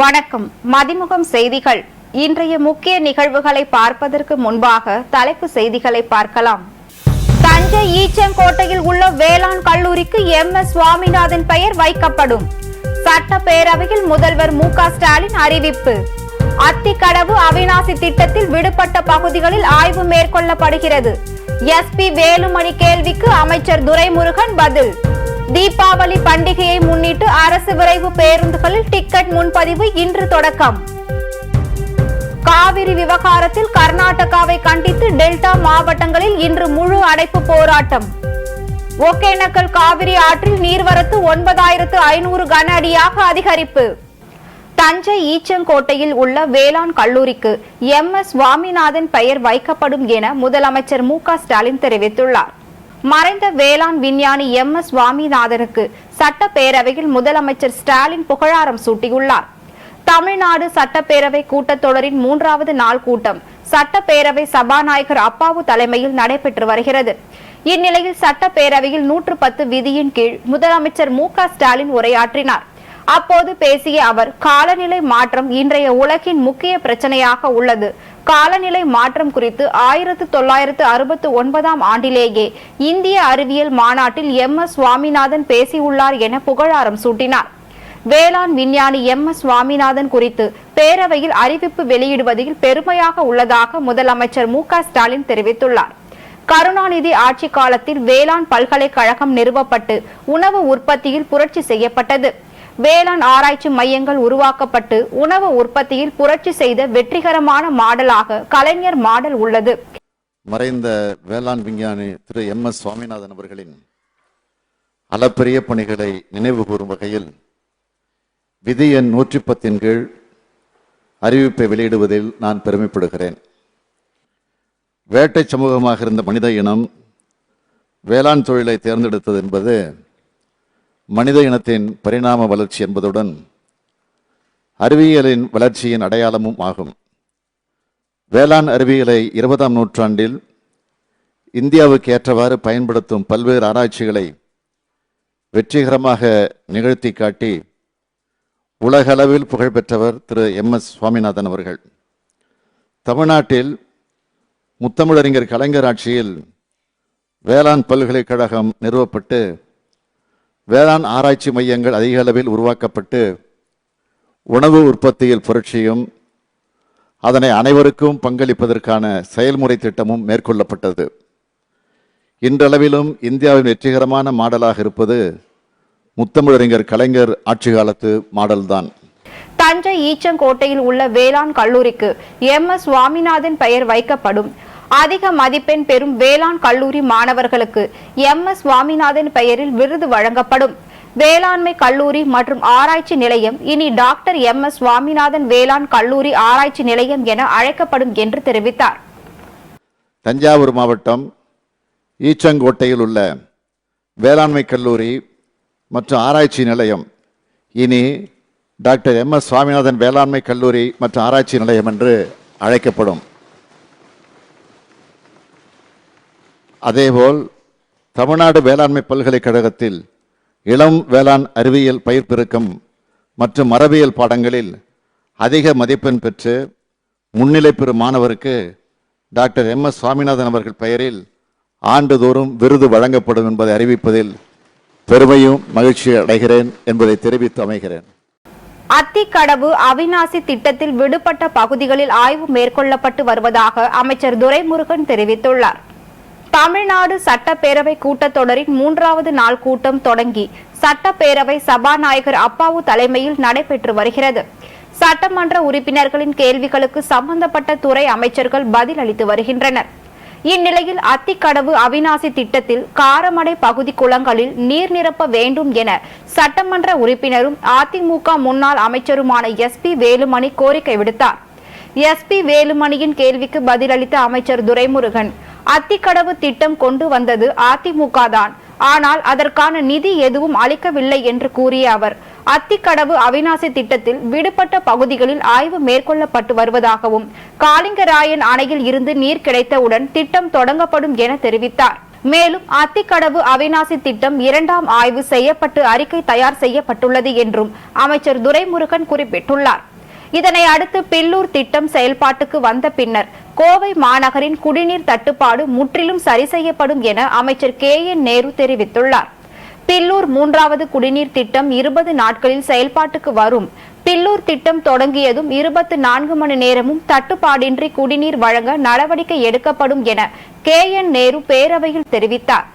வணக்கம். மதிமுகம் செய்திகள். இன்றைய முக்கிய நிகழ்வுகளை பார்ப்பதற்கு முன்பாக தலைப்பு செய்திகளை பார்க்கலாம். தஞ்சை ஈச்சங்கோட்டையில் உள்ள வேளாண் கல்லூரிக்கு எம். எஸ். சுவாமிநாதன் பெயர் வைக்கப்படும். சட்டப்பேரவையில் முதல்வர் மு. க. ஸ்டாலின் அறிவிப்பு. அத்திக்கடவு அவிநாசி திட்டத்தில் விடுபட்ட பகுதிகளில் ஆய்வு மேற்கொள்ளப்படுகிறது. எஸ்பி வேலுமணி கேள்விக்கு அமைச்சர் துரைமுருகன் பதில். தீபாவளி பண்டிகையை முன்னிட்டு அரசு விரைவு பேருந்துகளில் டிக்கெட் முன்பதிவு இன்று தொடக்கம். காவிரி விவகாரத்தில் கர்நாடகாவை கண்டித்து டெல்டா மாவட்டங்களில் இன்று முழு அடைப்பு போராட்டம். ஒகேனக்கல் காவிரி ஆற்றில் நீர்வரத்து ஒன்பதாயிரத்து ஐநூறு கன அடியாக அதிகரிப்பு. தஞ்சை ஈச்சங்கோட்டையில் உள்ள வேளாண் கல்லூரிக்கு எம் எஸ் சுவாமிநாதன் பெயர் வைக்கப்படும் என முதலமைச்சர் மு க ஸ்டாலின் தெரிவித்துள்ளார். மறைந்த வேளாண் விஞ்ஞானி எம். எஸ். சுவாமிநாதனுக்கு சட்டப்பேரவையில் முதலமைச்சர் ஸ்டாலின் புகழாரம் சூட்டியுள்ளார். தமிழ்நாடு சட்டப்பேரவை கூட்டத்தொடரின் மூன்றாவது நாள் கூட்டம் சட்டப்பேரவை சபாநாயகர் அப்பாவு தலைமையில் நடைபெற்று வருகிறது. இந்நிலையில் சட்டப்பேரவையில் நூற்று பத்து விதியின் கீழ் முதலமைச்சர் மு. ஸ்டாலின் உரையாற்றினார். அப்போது பேசிய அவர் காலநிலை மாற்றம் இன்றைய உலகின் முக்கிய பிரச்சனையாக உள்ளது. காலநிலை மாற்றம் குறித்து ஆயிரத்து தொள்ளாயிரத்து அறுபத்து ஒன்பதாம் ஆண்டிலேயே இந்திய அறிவியல் மாநாட்டில் எம் எஸ் சுவாமிநாதன் பேசியுள்ளார் என புகழாரம் சூட்டினார். வேளாண் விஞ்ஞானி எம் எஸ் சுவாமிநாதன் குறித்து பேரவையில் அறிவிப்பு வெளியிடுவதில் பெருமையாக உள்ளதாக முதலமைச்சர் மு க ஸ்டாலின் தெரிவித்துள்ளார். கருணாநிதி ஆட்சி காலத்தில் வேளாண் பல்கலைக்கழகம் நிறுவப்பட்டு உணவு உற்பத்தியில் புரட்சி செய்யப்பட்டது. வேளாண் ஆராய்ச்சி மையங்கள் உருவாக்கப்பட்டு உணவு உற்பத்தியில் புரட்சி செய்த வெற்றிகரமான மாடலாக கலைஞர் மாடல் உள்ளது. மறைந்த வேளாண் விஞ்ஞானி திரு எம் எஸ் சுவாமிநாதன் அவர்களின் அளப்பரிய பணிகளை நினைவு கூறும் வகையில் விதி எண் நூற்றி பத்தின் கீழ் அறிவிப்பை வெளியிடுவதில் நான் பெருமைப்படுகிறேன். வேட்டை சமூகமாக இருந்த மனித இனம் வேளாண் தொழிலை தேர்ந்தெடுத்தது என்பது மனித இனத்தின் பரிணாம வளர்ச்சி என்பதுடன் அறிவியலின் வளர்ச்சியின் அடையாளமும் ஆகும். வேளாண் அறிவியலை இருபதாம் நூற்றாண்டில் இந்தியாவுக்கு ஏற்றவாறு பயன்படுத்தும் பல்வேறு ஆராய்ச்சிகளை வெற்றிகரமாக நிகழ்த்தி காட்டி உலகளவில் புகழ்பெற்றவர் திரு எம். எஸ். சுவாமிநாதன் அவர்கள். தமிழ்நாட்டில் முத்தமிழறிஞர் கலைஞர் ஆட்சியில் வேளாண் பல்கலைக்கழகம் நிறுவப்பட்டு வேளாண் ஆராய்ச்சி மையங்கள் அதிக அளவில் உருவாக்கப்பட்டு உணவு உற்பத்தியில் புரட்சியும் அதனை அனைவருக்கும் பங்களிப்பதற்கான செயல்முறை திட்டமும் மேற்கொள்ளப்பட்டது. இன்றளவிலும் இந்தியாவின் வெற்றிகரமான மாடலாக இருப்பது முத்தமிழறிஞர் கலைஞர் ஆட்சி காலத்து மாடல்தான். தஞ்சை ஈச்சங்கோட்டையில் உள்ள வேளாண் கல்லூரிக்கு எம் எஸ் சுவாமிநாதன் பெயர் வைக்கப்படும். அதிக மதிப்பெண் பெறும் வேளாண் கல்லூரி மாணவர்களுக்கு எம். எஸ். சுவாமிநாதன் பெயரில் விருது வழங்கப்படும். வேளாண்மை கல்லூரி மற்றும் ஆராய்ச்சி நிலையம் இனி டாக்டர் எம். எஸ். சுவாமிநாதன் வேளாண் கல்லூரி ஆராய்ச்சி நிலையம் என அழைக்கப்படும் என்று தெரிவித்தார். தஞ்சாவூர் மாவட்டம் ஈச்சங்கோட்டையில் உள்ள வேளாண்மை கல்லூரி மற்றும் ஆராய்ச்சி நிலையம் இனி டாக்டர் எம். எஸ். சுவாமிநாதன் வேளாண்மை கல்லூரி மற்றும் ஆராய்ச்சி நிலையம் என்று அழைக்கப்படும். அதேபோல் தமிழ்நாடு வேளாண்மை பல்கலைக்கழகத்தில் இளம் வேளாண் அறிவியல் பயிர் பெருக்கம் மற்றும் மரபியல் பாடங்களில் அதிக மதிப்பெண் பெற்று முன்னிலை பெறும் மாணவருக்கு டாக்டர் எம் எஸ் சுவாமிநாதன் அவர்கள் பெயரில் ஆண்டுதோறும் விருது வழங்கப்படும் என்பதை அறிவிப்பதில் பெருமையும் மகிழ்ச்சி அடைகிறேன் என்பதை தெரிவித்து அமைகிறேன். அத்திக்கடவு அவிநாசி திட்டத்தில் விடுபட்ட பகுதிகளில் ஆய்வு மேற்கொள்ளப்பட்டு வருவதாக அமைச்சர் துரைமுருகன் தெரிவித்துள்ளார். தமிழ்நாடு சட்டப்பேரவை கூட்டத்தொடரின் மூன்றாவது நாள் கூட்டம் தொடங்கி சட்டப்பேரவை சபாநாயகர் அப்பாவு தலைமையில் நடைபெற்று வருகிறது. சட்டமன்ற உறுப்பினர்களின் கேள்விகளுக்கு சம்பந்தப்பட்ட துறை அமைச்சர்கள் பதில் அளித்து வருகின்றனர். இந்நிலையில் அத்திக்கடவு அவிநாசி திட்டத்தில் காரமடை பகுதி குளங்களில் நீர் நிரப்ப வேண்டும் என சட்டமன்ற உறுப்பினரும் அதிமுக முன்னாள் அமைச்சருமான எஸ் பி வேலுமணி கோரிக்கை விடுத்தார். எஸ் பி வேலுமணியின் கேள்விக்கு பதிலளித்த அமைச்சர் துரைமுருகன் அத்திக்கடவு திட்டம் கொண்டு வந்தது அதிமுக தான் ஆனால் அதற்கான நிதி எதுவும் அளிக்கவில்லை என்று கூறிய அவர் அத்திக்கடவு அவிநாசி திட்டத்தில் விடுபட்ட பகுதிகளில் ஆய்வு மேற்கொள்ளப்பட்டு வருவதாகவும் காளிங்கராயன் அணையில் இருந்து நீர் கிடைத்தவுடன் திட்டம் தொடங்கப்படும் என தெரிவித்தார். மேலும் அத்திக்கடவு அவிநாசி திட்டம் இரண்டாம் ஆய்வு செய்யப்பட்டு அறிக்கை தயார் செய்யப்பட்டுள்ளது என்றும் அமைச்சர் துரைமுருகன் குறிப்பிட்டுள்ளார். இதனை அடுத்து பில்லூர் திட்டம் செயல்பாட்டுக்கு வந்த பின்னர் கோவை மாநகரின் குடிநீர் தட்டுப்பாடு முற்றிலும் சரி செய்யப்படும் என அமைச்சர் கே என் நேரு தெரிவித்துள்ளார். பில்லூர் மூன்றாவது குடிநீர் திட்டம் இருபது நாட்களில் செயல்பாட்டுக்கு வரும். பில்லூர் திட்டம் தொடங்கியதும் இருபத்தி நான்கு மணி நேரமும் தட்டுப்பாடின்றி குடிநீர் வழங்க நடவடிக்கை எடுக்கப்படும் என கே என் நேரு பேரவையில் தெரிவித்தார்.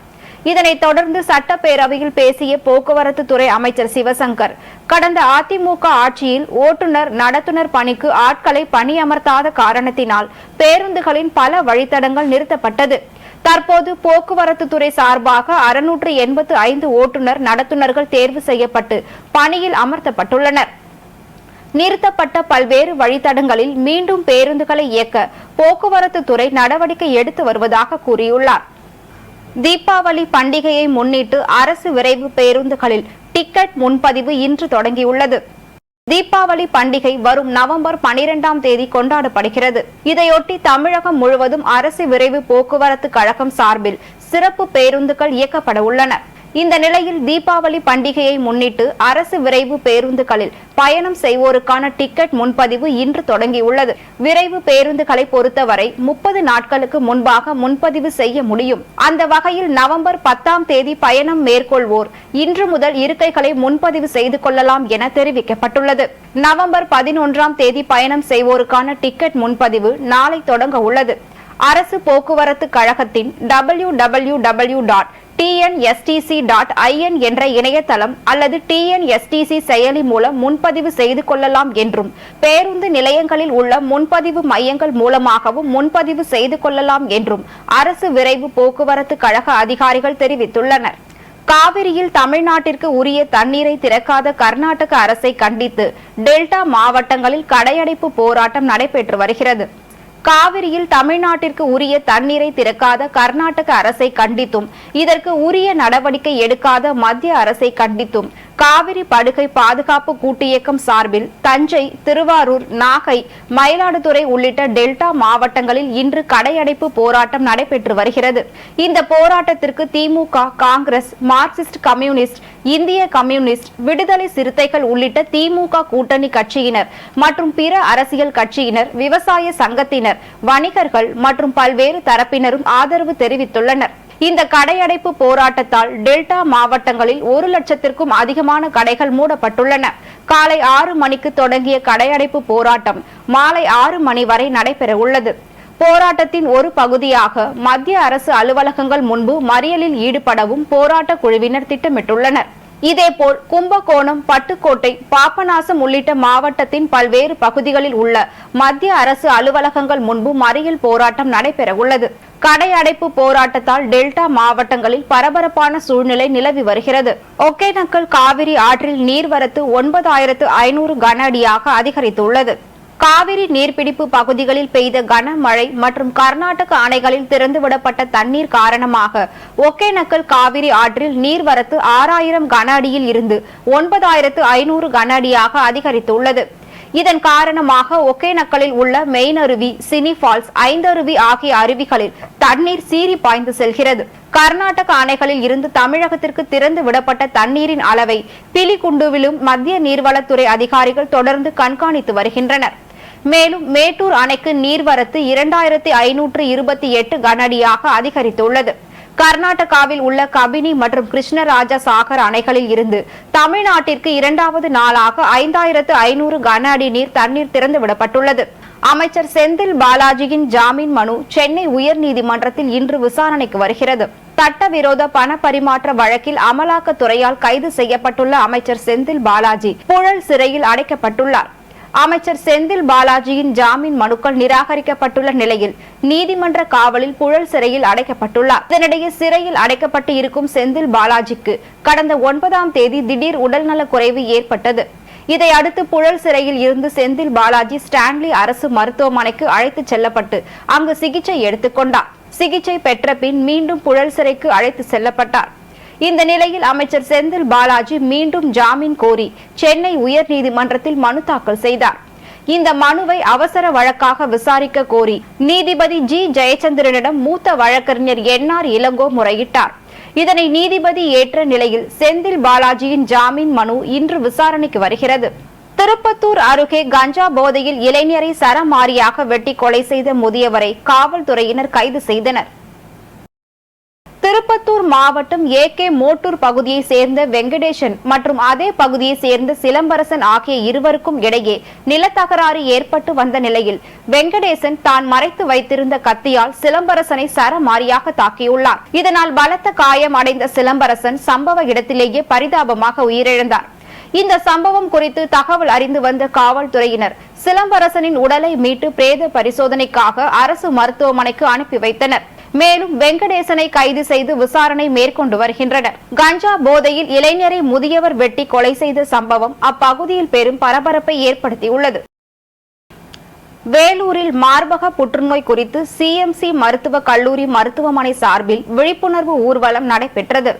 இதனைத் தொடர்ந்து சட்டப்பேரவையில் பேசிய போக்குவரத்து துறை அமைச்சர் சிவசங்கர் கடந்த அதிமுக ஆட்சியில் ஓட்டுநர் நடத்துனர் பணிக்கு ஆட்களை பணியமர்த்தாத காரணத்தினால் பேருந்துகளின் பல வழித்தடங்கள் நிறுத்தப்பட்டது. தற்போது போக்குவரத்து துறை சார்பாக அறுநூற்று எண்பத்து ஐந்து ஓட்டுநர் நடத்துனர்கள் தேர்வு செய்யப்பட்டு பணியில் அமர்த்தப்பட்டுள்ளனர். நிறுத்தப்பட்ட பல்வேறு வழித்தடங்களில் மீண்டும் பேருந்துகளை இயக்க போக்குவரத்து துறை நடவடிக்கை எடுத்து வருவதாக கூறியுள்ளார். தீபாவளி பண்டிகையை முன்னிட்டு அரசு விரைவு பேருந்துகளில் டிக்கெட் முன்பதிவு இன்று தொடங்கியுள்ளது. தீபாவளி பண்டிகை வரும் நவம்பர் பனிரெண்டாம் தேதி கொண்டாடப்படுகிறது. இதையொட்டி தமிழகம் முழுவதும் அரசு விரைவு போக்குவரத்து கழகம் சார்பில் சிறப்பு பேருந்துகள் இயக்கப்பட உள்ளன. இந்த நிலையில் தீபாவளி பண்டிகையை முன்னிட்டு அரசு விரைவு பேருந்துகளில் பயணம் செய்வோருக்கான டிக்கெட் முன்பதிவு இன்று தொடங்கியுள்ளது. விரைவு பேருந்துகளை பொறுத்தவரை முப்பது நாட்களுக்கு முன்பாக முன்பதிவு செய்ய முடியும். அந்த வகையில் நவம்பர் பத்தாம் தேதி பயணம் மேற்கொள்வோர் இன்று முதல் இருக்கைகளை முன்பதிவு செய்து கொள்ளலாம் என தெரிவிக்கப்பட்டுள்ளது. நவம்பர் பதினொன்றாம் தேதி பயணம் செய்வோருக்கான டிக்கெட் முன்பதிவு நாளை தொடங்க உள்ளது. அரசு போக்குவரத்து கழகத்தின் W W W dot TNSTC dot IN என்ற இணையதளம் அல்லது டிஎன்எஸ்டிசி செயலி மூலம் முன்பதிவு செய்து கொள்ளலாம் என்றும் பேருந்து நிலையங்களில் உள்ள முன்பதிவு மையங்கள் மூலமாகவும் முன்பதிவு செய்து கொள்ளலாம் என்றும் அரசு விரைவு போக்குவரத்து கழக அதிகாரிகள் தெரிவித்துள்ளனர். காவிரியில் தமிழ்நாட்டிற்கு உரிய தண்ணீரை திறக்காத கர்நாடக அரசை கண்டித்து டெல்டா மாவட்டங்களில் கடையடைப்பு போராட்டம் நடைபெற்று வருகிறது. காவிரியில் தமிழ்நாட்டிற்கு உரிய தண்ணீரை திறக்காத கர்நாடக அரசை கண்டித்தும் இதற்கு உரிய நடவடிக்கை எடுக்காத மத்திய அரசை கண்டித்தும் காவிரி படுகை பாதுகாப்பு கூட்டு இயக்கம் சார்பில் தஞ்சை திருவாரூர் நாகை மயிலாடுதுறை உள்ளிட்ட டெல்டா மாவட்டங்களில் இன்று கடையடைப்பு போராட்டம் நடைபெற்று வருகிறது. இந்த போராட்டத்திற்கு திமுக காங்கிரஸ் மார்க்சிஸ்ட் கம்யூனிஸ்ட் இந்திய கம்யூனிஸ்ட் விடுதலை சிறுத்தைகள் உள்ளிட்ட திமுக கூட்டணி கட்சியினர் மற்றும் பிற அரசியல் கட்சியினர் விவசாய சங்கத்தினர் வணிகர்கள் மற்றும் பல்வேறு தரப்பினரும் ஆதரவு தெரிவித்துள்ளனர். இந்த கடையடைப்பு போராட்டத்தால் டெல்டா மாவட்டங்களில் ஒரு லட்சத்திற்கும் அதிகமான கடைகள் மூடப்பட்டுள்ளன. காலை ஆறு மணிக்கு தொடங்கிய கடையடைப்பு போராட்டம் மாலை ஆறு மணி வரை நடைபெற உள்ளது. போராட்டத்தின் ஒரு பகுதியாக மத்திய அரசு அலுவலகங்கள் முன்பு மறியலில் ஈடுபடவும் போராட்ட குழுவினர் திட்டமிட்டுள்ளனர். இதேபோல் கும்பகோணம் பட்டுக்கோட்டை பாபநாசம் உள்ளிட்ட மாவட்டத்தின் பல்வேறு பகுதிகளில் உள்ள மத்திய அரசு அலுவலகங்கள் முன்பு மறியல் போராட்டம் நடைபெறவுள்ளது கடை அடைப்பு போராட்டத்தால் டெல்டா மாவட்டங்களில் பரபரப்பான சூழ்நிலை நிலவி வருகிறது. ஒகேனக்கல் காவிரி ஆற்றில் நீர்வரத்து ஒன்பதாயிரத்து ஐநூறு கன அடியாக அதிகரித்துள்ளது. காவிரி நீர்பிடிப்பு பகுதிகளில் பெய்த கனமழை மற்றும் கர்நாடக அணைகளில் திறந்துவிடப்பட்ட தண்ணீர் காரணமாக ஒகேனக்கல் காவிரி ஆற்றில் நீர்வரத்து ஆறாயிரம் கன அடியில் இருந்து ஒன்பதாயிரத்து ஐநூறு கன அடியாக அதிகரித்துள்ளது. இதன் காரணமாக ஒகேனக்கலில் உள்ள மெயினருவி சினி ஃபால்ஸ் ஐந்தருவி ஆகிய அருவிகளில் தண்ணீர் சீறி பாய்ந்து செல்கிறது. கர்நாடக அணைகளில் இருந்து தமிழகத்திற்கு திறந்து விடப்பட்ட தண்ணீரின் அளவை பிலிகுண்டுவிலும் மத்திய நீர்வளத்துறை அதிகாரிகள் தொடர்ந்து கண்காணித்து வருகின்றனர். மேலும் மேட்டூர் அணைக்கு நீர்வரத்து இரண்டாயிரத்தி ஐநூற்று இருபத்தி எட்டு கனஅடியாக அதிகரித்துள்ளது. கர்நாடகாவில் உள்ள கபினி மற்றும் கிருஷ்ணராஜா சாகர் அணைகளில் இருந்து தமிழ்நாட்டிற்கு இரண்டாவது நாளாக ஐந்தாயிரத்து ஐநூறு கன அடி நீர் தண்ணீர் திறந்து விடப்பட்டுள்ளது. அமைச்சர் செந்தில் பாலாஜியின் ஜாமீன் மனு சென்னை உயர்நீதிமன்றத்தில் இன்று விசாரணைக்கு வருகிறது. சட்டவிரோத பண பரிமாற்ற வழக்கில் அமலாக்கத்துறையால் கைது செய்யப்பட்டுள்ள அமைச்சர் செந்தில் பாலாஜி புழல் சிறையில் அடைக்கப்பட்டுள்ளார். அமைச்சர் செந்தில் பாலாஜியின் ஜாமீன் மனுக்கள் நிராகரிக்கப்பட்டுள்ள நிலையில் நீதிமன்ற காவலில் புழல் சிறையில் அடைக்கப்பட்டுள்ளார். இதனிடையே சிறையில் அடைக்கப்பட்டு இருக்கும் செந்தில் பாலாஜிக்கு கடந்த ஒன்பதாம் தேதி திடீர் உடல்நலக் குறைவு ஏற்பட்டது. இதை அடுத்து புழல் சிறையில் இருந்து செந்தில் பாலாஜி ஸ்டான்லி அரசு மருத்துவமனைக்கு அழைத்துச் செல்லப்பட்டு அங்கு சிகிச்சை எடுத்துக்கொண்டார் சிகிச்சை பெற்ற பின் மீண்டும் புழல் சிறைக்கு அழைத்து செல்லப்பட்டார். இந்த நிலையில் அமைச்சர் செந்தில் பாலாஜி மீண்டும் ஜாமீன் கோரி சென்னை உயர்நீதிமன்றத்தில் மனு தாக்கல் செய்தார். இந்த மனுவை அவசர வழக்காக விசாரிக்க கோரி நீதிபதி ஜி. ஜெயச்சந்திரனிடம் மூத்த வழக்கறிஞர் என்ஆர் இளங்கோ முறையிட்டார். இதனை நீதிபதி ஏற்ற நிலையில் செந்தில் பாலாஜியின் ஜாமீன் மனு இன்று விசாரணைக்கு வருகிறது. திருப்பத்தூர் அருகே கஞ்சா போதையில் இளைஞரை சரமாரியாக வெட்டி கொலை செய்த முதியவரை காவல்துறையினர் கைது செய்தனர். திருப்பத்தூர் மாவட்டம் ஏ கே மோட்டூர் பகுதியை சேர்ந்த வெங்கடேசன் மற்றும் அதே பகுதியை சேர்ந்த சிலம்பரசன் ஆகிய இருவருக்கும் இடையே நிலத்தகராறு ஏற்பட்டு வந்த நிலையில் வெங்கடேசன் தான் மறைத்து வைத்திருந்த கத்தியால் சிலம்பரசனை சரமாரியாக தாக்கியுள்ளார். இதனால் பலத்த காயம் அடைந்த சிலம்பரசன் சம்பவ இடத்திலேயே பரிதாபமாக உயிரிழந்தார். இந்த சம்பவம் குறித்து தகவல் அறிந்து வந்த காவல்துறையினர் சிலம்பரசனின் உடலை மீட்டு பிரேத பரிசோதனைக்காக அரசு மருத்துவமனைக்கு அனுப்பி வைத்தனர். மேலும் வெங்கடேசனை கைது செய்து விசாரணை மேற்கொண்டு வருகின்றனர். கஞ்சா போதையில் இளைஞரை முதியவர் வெட்டி கொலை செய்த சம்பவம் அப்பகுதியில் பெரும் பரபரப்பை ஏற்படுத்தியுள்ளது. வேலூரில் மார்பக புற்றுநோய் குறித்து சிஎம்சி மருத்துவக் கல்லூரி மருத்துவமனை சார்பில் விழிப்புணர்வு ஊர்வலம் நடைபெற்றது.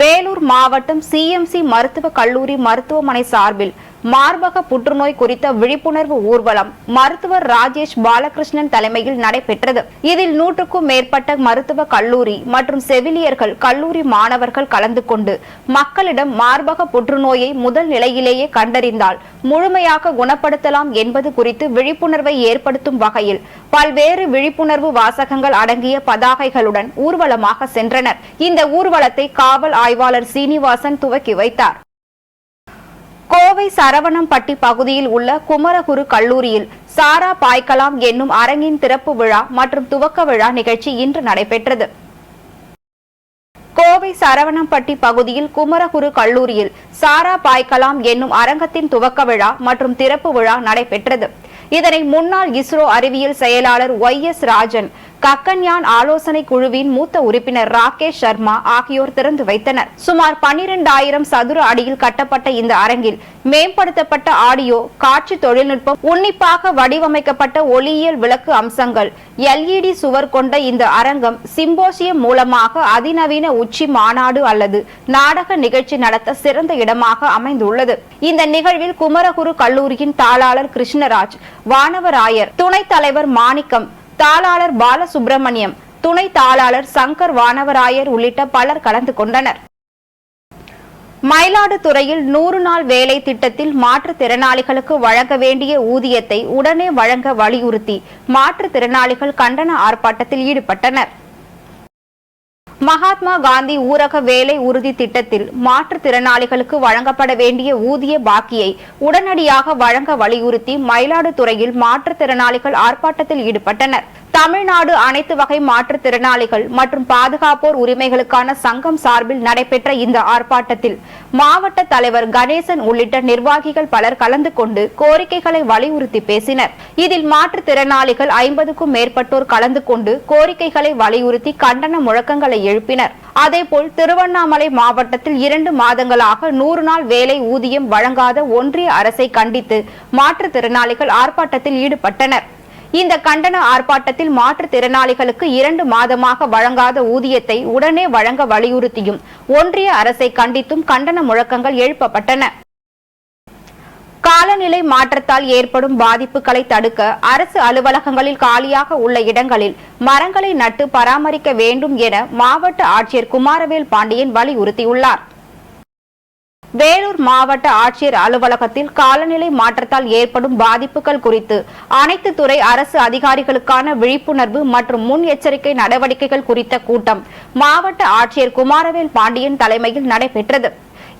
வேலூர் மாவட்டம் சிஎம்சி மருத்துவக் கல்லூரி மருத்துவமனை சார்பில் மார்பக புற்றுநோய் குறித்த விழிப்புணர்வு ஊர்வலம் மருத்துவர் ராஜேஷ் பாலகிருஷ்ணன் தலைமையில் நடைபெற்றது. இதில் நூற்றுக்கும் மேற்பட்ட மருத்துவ கல்லூரி மற்றும் செவிலியர்கள் கல்லூரி மாணவர்கள் கலந்து கொண்டு மக்களிடம் மார்பக புற்றுநோயை முதல் நிலையிலேயே கண்டறிந்தால் முழுமையாக குணப்படுத்தலாம் என்பது குறித்து விழிப்புணர்வை ஏற்படுத்தும் வகையில் பல்வேறு விழிப்புணர்வு வாசகங்கள் அடங்கிய பதாகைகளுடன் ஊர்வலமாக சென்றனர். இந்த ஊர்வலத்தை காவல் ஆய்வாளர் சீனிவாசன் துவக்கி வைத்தார். கோவை சரவணம்பட்டி பகுதியில் உள்ள குமரகுரு கல்லூரியில் சாரா பாய்க்கலாம் என்னும் அரங்கின் திறப்பு விழா மற்றும் துவக்க விழா நிகழ்ச்சி இன்று நடைபெற்றது. கோவை சரவணம்பட்டி பகுதியில் குமரகுரு கல்லூரியில் சாரா பாய்க்கலாம் என்னும் அரங்கத்தின் துவக்க விழா மற்றும் திறப்பு விழா நடைபெற்றது. இதனை முன்னாள் இஸ்ரோ அறிவியல் செயலாளர் ஒய் எஸ் ராஜன் கக்கன்யான் ஆலோசனை குழுவின் மூத்த உறுப்பினர் ராகேஷ் சர்மா ஆகியோர் திறந்து வைத்தனர். சுமார் பன்னிரண்டாயிரம் சதுர அடியில் கட்டப்பட்ட இந்த அரங்கில் மேம்படுத்தப்பட்ட ஆடியோ காட்சி தொழில்நுட்பம் உன்னிப்பாக வடிவமைக்கப்பட்ட ஒளியியல் விளக்கு அம்சங்கள் எல்இடி சுவர் கொண்ட இந்த அரங்கம் சிம்போசியம் மூலமாக அதிநவீன உச்சி மாநாடு அல்லது நாடக நிகழ்ச்சி நடத்த சிறந்த இடமாக அமைந்துள்ளது. இந்த நிகழ்வில் குமரகுரு கல்லூரியின் தாளாளர் கிருஷ்ணராஜ் வானவராயர் துணைத் தலைவர் மாணிக்கம் தாளாளர் பாலசுப்பிரமணியம் துணை தாளாளர் சங்கர் வானவராயர் உள்ளிட்ட பலர் கலந்து கொண்டனர். மயிலாடுதுறையில் நூறு நாள் வேலை திட்டத்தில் மாற்றுத்திறனாளிகளுக்கு வழங்க வேண்டிய ஊதியத்தை உடனே வழங்க வலியுறுத்தி மாற்றுத்திறனாளிகள் கண்டன ஆர்ப்பாட்டத்தில் ஈடுபட்டனர். மகாத்மா காந்தி ஊரக வேலை உறுதி திட்டத்தில் மாற்றுத்திறனாளிகளுக்கு வழங்கப்பட வேண்டிய ஊதிய பாக்கியை உடனடியாக வழங்க வலியுறுத்தி மயிலாடுதுறையில் மாற்றுத்திறனாளிகள் ஆர்ப்பாட்டத்தில் ஈடுபட்டனர். தமிழ்நாடு அனைத்து வகை மாற்றுத்திறனாளிகள் மற்றும் பாதுகாப்போர் உரிமைகளுக்கான சங்கம் சார்பில் நடைபெற்ற இந்த ஆர்ப்பாட்டத்தில் மாவட்ட தலைவர் கணேசன் உள்ளிட்ட நிர்வாகிகள் பலர் கலந்து கொண்டு கோரிக்கைகளை வலியுறுத்தி பேசினர். இதில் மாற்றுத்திறனாளிகள் ஐம்பதுக்கும் மேற்பட்டோர் கலந்து கொண்டு கோரிக்கைகளை வலியுறுத்தி கண்டன முழக்கங்களை எழுப்பினர். அதேபோல் திருவண்ணாமலை மாவட்டத்தில் இரண்டு மாதங்களாக நூறு நாள் வேலை ஊதியம் வழங்காத ஒன்றிய அரசை கண்டித்து மாற்றுத்திறனாளிகள் ஆர்ப்பாட்டத்தில் ஈடுபட்டனர். இந்த கண்டன ஆர்ப்பாட்டத்தில் மாற்றுத்திறனாளிகளுக்கு இரண்டு மாதமாக வழங்காத ஊதியத்தை உடனே வழங்க வலியுறுத்தியும் ஒன்றிய அரசை கண்டித்தும் கண்டன முழக்கங்கள் எழுப்பப்பட்டன. காலநிலை மாற்றத்தால் ஏற்படும் பாதிப்புகளை தடுக்க அரசு அலுவலகங்களில் காலியாக உள்ள இடங்களில் மரங்களை நட்டு பராமரிக்க வேண்டும் என மாவட்ட ஆட்சியர் குமாரவேல் பாண்டியன் வலியுறுத்தியுள்ளார். வேலூர் மாவட்ட ஆட்சியர் அலுவலகத்தில் காலநிலை மாற்றத்தால் ஏற்படும் பாதிப்புகள் குறித்து அனைத்து துறை அரசு அதிகாரிகளுக்கான விழிப்புணர்வு மற்றும் முன் எச்சரிக்கை நடவடிக்கைகள் குறித்த கூட்டம் மாவட்ட ஆட்சியர் குமாரவேல் பாண்டியன் தலைமையில் நடைபெற்றது.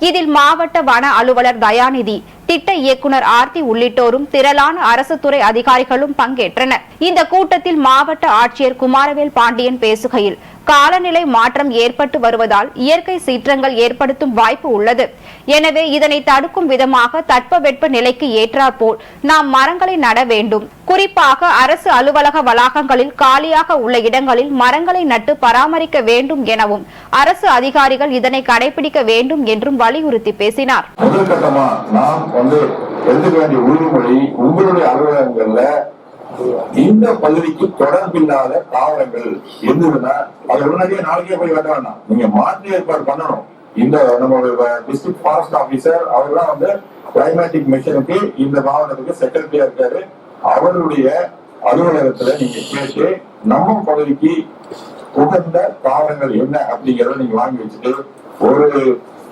இதில் மாவட்ட வன அலுவலர் தயாநிதி திட்ட இயக்குனர் ஆர்த்தி உள்ளிட்டோரும் திரளான அரசு துறை அதிகாரிகளும் பங்கேற்றனர். இந்த கூட்டத்தில் மாவட்ட ஆட்சியர் குமாரவேல் பாண்டியன் பேசுகையில் காலநிலை மாற்றம் ஏற்பட்டு வருவதால் இயற்கை சீற்றங்கள் ஏற்படுத்தும் வாய்ப்பு உள்ளது. எனவே இதனை தடுக்கும் விதமாக தட்பவெட்ப நிலைக்கு ஏற்றாற்போல் நாம் மரங்களை நட வேண்டும். குறிப்பாக அரசு அலுவலக வளாகங்களில் காலியாக உள்ள இடங்களில் மரங்களை நட்டு பராமரிக்க வேண்டும் எனவும் அரசு அதிகாரிகள் இதனை கடைபிடிக்க வேண்டும் என்றும் வலியுறுத்தி பேசினார். முதல் கட்டமா நாம் வந்து வேண்டிய உறுதிமொழி உங்களுடைய அலுவலகங்கள்ல இந்த பகுதிக்கு தொடர்பில்லாத தாவரங்கள் இருந்ததுன்னா அது உடனடியே நாளைக்கே போய் வெட்ட வேண்டாம் நீங்க மாற்று ஏற்பாடு பண்ணணும். இந்த நம்மளுடைய டிஸ்ட்ரிக்ட் ஃபாரஸ்ட் ஆபீசர் அவர்லாம் வந்து கிளைமேட்டிக் மிஷனுக்கு இந்த மாவட்டத்துக்கு செக்ரட்டரியா இருக்காரு. அவருடைய அலுவலகத்துல நீங்க கேட்டு நம்ம பகுதிக்கு உகந்த தாவரங்கள் என்ன அப்படிங்கறத நீங்க வாங்கி வச்சுட்டு ஒரு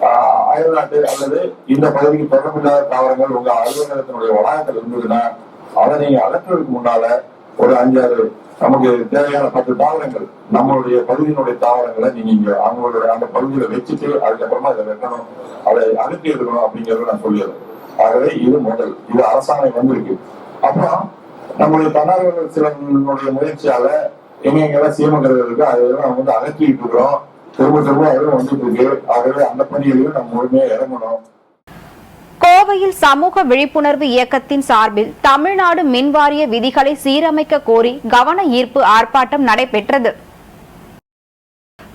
ஆஹ், அயல்நாட்டு அல்லது இந்த பகுதிக்கு தொடர்பில்லாத தாவரங்கள் உங்க அலுவலகத்தினுடைய வளாகத்தில் இருந்ததுன்னா அதை நீங்க அகற்றுவதற்கு முன்னால ஒரு அஞ்சாறு நமக்கு தேவையான பத்து தாவரங்கள் நம்மளுடைய பகுதியினுடைய தாவரங்களை நீங்க இங்க அவங்களுடைய அந்த பகுதியில வச்சுட்டு அதுக்கப்புறமா இதை வெட்டணும் அதை அகற்றி எடுக்கணும் அப்படிங்கறத நான் சொல்லிடுறேன். ஆகவே இது முதல். இது அரசாணை வந்திருக்கு. அப்புறம் நம்மளுடைய தன்னார்வ சிலனுடைய முயற்சியால எங்க எங்கெல்லாம் சீமங்கிறது இருக்கு அதெல்லாம் நம்ம வந்து அகற்றிட்டு இருக்கிறோம். திரும்ப திரும்ப அதெல்லாம் வந்துட்டு இருக்கு. ஆகவே அந்த பணிகளையும் நம்ம முழுமையா இறங்கணும். கோவையில் சமூக விழிப்புணர்வு இயக்கத்தின் சார்பில் தமிழ்நாடு மின்வாரிய விதிகளை சீரமைக்க கோரி கவன ஈர்ப்பு ஆர்ப்பாட்டம் நடைபெற்றது.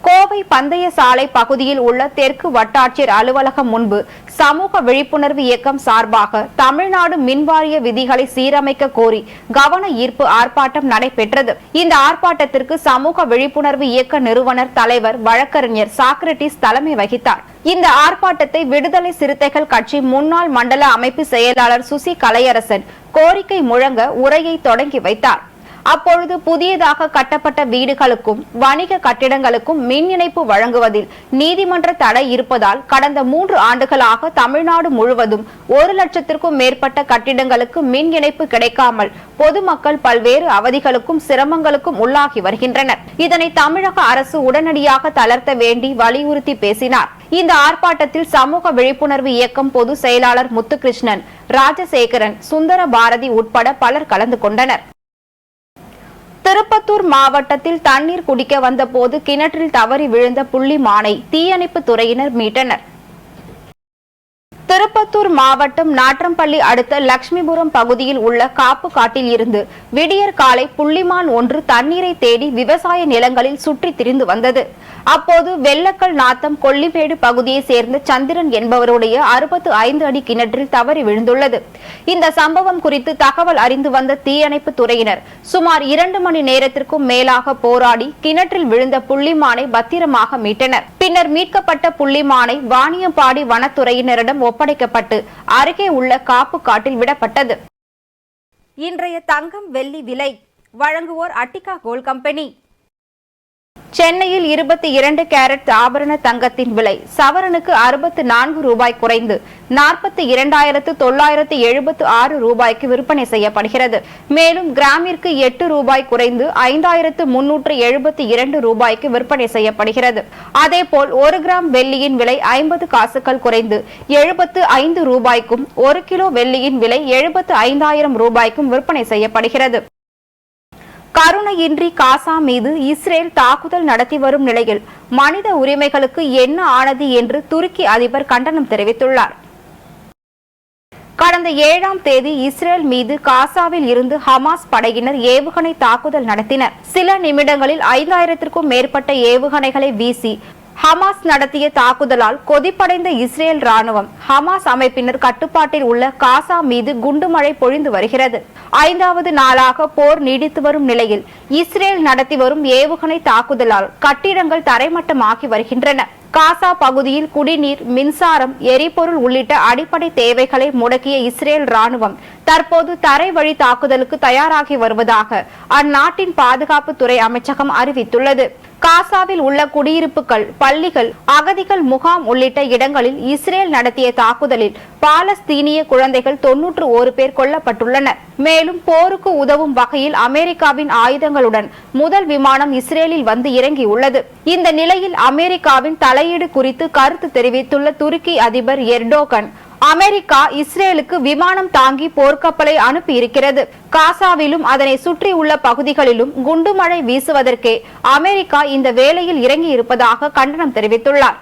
கோவை பந்தய சாலை பகுதியில் உள்ள தெற்கு வட்டாட்சியர் அலுவலகம் முன்பு சமூக விழிப்புணர்வு இயக்கம் சார்பாக தமிழ்நாடு மின்வாரிய விதிகளை சீரமைக்க கோரி கவன ஈர்ப்பு ஆர்ப்பாட்டம் நடைபெற்றது. இந்த ஆர்ப்பாட்டத்திற்கு சமூக விழிப்புணர்வு இயக்க நிறுவனர் தலைவர் வழக்கறிஞர் சாக்ரட்டிஸ் தலைமை வகித்தார். இந்த ஆர்ப்பாட்டத்தை விடுதலை சிறுத்தைகள் கட்சி முன்னாள் மண்டல அமைப்பு செயலாளர் சுசி கலையரசன் கோரிக்கை முழங்க உரையை தொடங்கி வைத்தார். அப்பொழுது புதியதாக கட்டப்பட்ட வீடுகளுக்கும் வணிக கட்டிடங்களுக்கும் மின் இணைப்பு வழங்குவதில் நீதிமன்ற தடை இருப்பதால் கடந்த மூன்று ஆண்டுகளாக தமிழ்நாடு முழுவதும் ஒரு லட்சத்திற்கும் மேற்பட்ட கட்டிடங்களுக்கு மின் இணைப்பு கிடைக்காமல் பொதுமக்கள் பல்வேறு அவதிகளுக்கும் சிரமங்களுக்கும் உள்ளாகி வருகின்றனர். இதனை தமிழக அரசு உடனடியாக தளர்த்த வேண்டி வலியுறுத்தி பேசினார். இந்த ஆர்ப்பாட்டத்தில் சமூக விழிப்புணர்வு இயக்கம் பொதுச் செயலாளர் முத்துகிருஷ்ணன் ராஜசேகரன் சுந்தர பாரதி உட்பட பலர் கலந்து கொண்டனர். திருப்பத்தூர் மாவட்டத்தில் தண்ணீர் குடிக்க வந்தபோது கிணற்றில் தவறி விழுந்த புள்ளி மானை தீயணைப்பு துறையினர் மீட்டனர். திருப்பத்தூர் மாவட்டம் நாற்றம்பள்ளி அடுத்த லட்சுமிபுரம் பகுதியில் உள்ள காப்பு காட்டில் இருந்து விடியற் காலை புள்ளிமான் ஒன்று தண்ணீரை தேடி விவசாய நிலங்களில் சுற்றி திரிந்து வந்தது. அப்போது வெள்ளக்கல் நாத்தம் கொல்லிமேடு பகுதியை சேர்ந்த சந்திரன் என்பவருடைய அறுபத்து ஐந்து அடி கிணற்றில் தவறி விழுந்துள்ளது. இந்த சம்பவம் குறித்து தகவல் அறிந்து வந்த தீயணைப்பு துறையினர் சுமார் இரண்டு மணி நேரத்திற்கும் மேலாக போராடி கிணற்றில் விழுந்த புள்ளிமானை பத்திரமாக மீட்டனர். பின்னர் மீட்கப்பட்ட புள்ளிமானை வாணியம்பாடி வனத்துறையினரிடம் ஒப்படைக்கப்பட்டு அருகே உள்ள காப்பு காட்டில் விடப்பட்டது. இன்றைய தங்கம் வெள்ளி விலை வழங்குவோர் அட்டிகா கோல் கம்பெனி. சென்னையில் இருபத்தி இரண்டு கேரட் ஆபரண தங்கத்தின் விலை சவரனுக்கு அறுபத்து நான்கு ரூபாய் குறைந்து நாற்பத்தி இரண்டாயிரத்து தொள்ளாயிரத்து எழுபத்து ஆறு ரூபாய்க்கு விற்பனை செய்யப்படுகிறது. மேலும் கிராமிற்கு எட்டு ரூபாய் குறைந்து ஐந்தாயிரத்து முன்னூற்று எழுபத்தி இரண்டு ரூபாய்க்கு விற்பனை செய்யப்படுகிறது. அதேபோல் ஒரு கிராம் வெள்ளியின் விலை ஐம்பது காசுகள் குறைந்து எழுபத்து ஐந்து ரூபாய்க்கும் ஒரு கிலோ வெள்ளியின் விலை எழுபத்து ஐந்தாயிரம் ரூபாய்க்கும் விற்பனை செய்யப்படுகிறது. கருணையின்றி காசா மீது இஸ்ரேல் தாக்குதல் நடத்தி வரும் நிலையில் மனித உரிமைகளுக்கு என்ன ஆனது என்று துருக்கி அதிபர் கண்டனம் தெரிவித்துள்ளார். கடந்த ஏழாம் தேதி இஸ்ரேல் மீது காசாவில் இருந்து ஹமாஸ் படையினர் ஏவுகணை தாக்குதல் நடத்தினர். சில நிமிடங்களில் ஐந்தாயிரத்திற்கும் மேற்பட்ட ஏவுகணைகளை வீசி ஹமாஸ் நடத்திய தாக்குதலால் கொதிப்படைந்த இஸ்ரேல் ராணுவம் ஹமாஸ் அமைப்பினர் கட்டுப்பாட்டில் உள்ள காசா மீது குண்டுமழை பொழிந்து வருகிறது. ஐந்தாவது நாளாக போர் நீடித்து வரும் நிலையில் இஸ்ரேல் நடத்தி வரும் ஏவுகணை தாக்குதலால் கட்டிடங்கள் தரைமட்டமாகி வருகின்றன. காசா பகுதியில் குடிநீர் மின்சாரம் எரிபொருள் உள்ளிட்ட அடிப்படை தேவைகளை முடக்கிய இஸ்ரேல் ராணுவம் தற்போது தரை வழி தாக்குதலுக்கு தயாராகி வருவதாக அந்நாட்டின் பாதுகாப்புத்துறை அமைச்சகம் அறிவித்துள்ளது. காசாவில் உள்ள குடியிருப்புகள் பள்ளிகள் அகதிகள் முகாம் உள்ளிட்ட இடங்களில் இஸ்ரேல் நடத்திய தாக்குதலில் பாலஸ்தீனிய குழந்தைகள் தொன்னூற்று ஒரு பேர் கொல்லப்பட்டுள்ளனர். மேலும் போருக்கு உதவும் வகையில் அமெரிக்காவின் ஆயுதங்களுடன் முதல் விமானம் இஸ்ரேலில் வந்து இறங்கியுள்ளது. இந்த நிலையில் அமெரிக்காவின் தலையீடு குறித்து கருத்து தெரிவித்துள்ள துருக்கி அதிபர் எர்டோகன் அமெரிக்கா இஸ்ரேலுக்கு விமானம் தாங்கி போர்க்கப்பலை அனுப்பியிருக்கிறது. காசாவிலும் அதனை சுற்றியுள்ள பகுதிகளிலும் குண்டுமழை வீசுவதற்கே அமெரிக்கா இந்த வேளையில் இறங்கி இருப்பதாக கண்டனம் தெரிவித்துள்ளார்.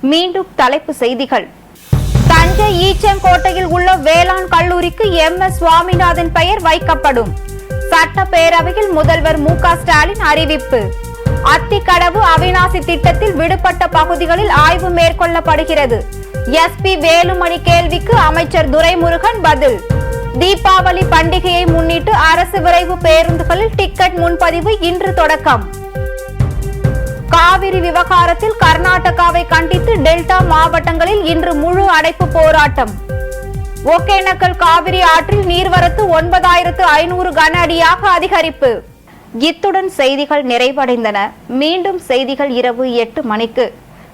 மீண்டும் தலைப்பு செய்திகள். தஞ்சை ஈச்சங்கோட்டையில் உள்ள வேளாண் கல்லூரிக்கு எம். எஸ். சுவாமிநாதன் பெயர் வைக்கப்படும். சட்டப்பேரவையில் முதல்வர் மு. க. ஸ்டாலின் அறிவிப்பு. அத்திக்கடவு அவிநாசி திட்டத்தில் விடுபட்ட பகுதிகளில் ஆய்வு மேற்கொள்ளப்படுகிறது. எஸ்பி வேலுமணி கேள்விக்கு அமைச்சர் துரைமுருகன் பதில். தீபாவளி பண்டிகையை முன்னிட்டு அரசு விரைவு பேருந்துகளில் டிக்கெட் முன்பதிவு இன்று தொடக்கம். காவிரி விவகாரத்தில் கர்நாடகாவை கண்டித்து டெல்டா மாவட்டங்களில் இன்று முழு அடைப்பு போராட்டம். ஒகேனக்கல் காவிரி ஆற்றில் நீர்வரத்து ஒன்பதாயிரத்து ஐநூறு கன அடியாக அதிகரிப்பு. இத்துடன் செய்திகள் நிறைவடைந்தன. மீண்டும் செய்திகள் இரவு எட்டு மணிக்கு.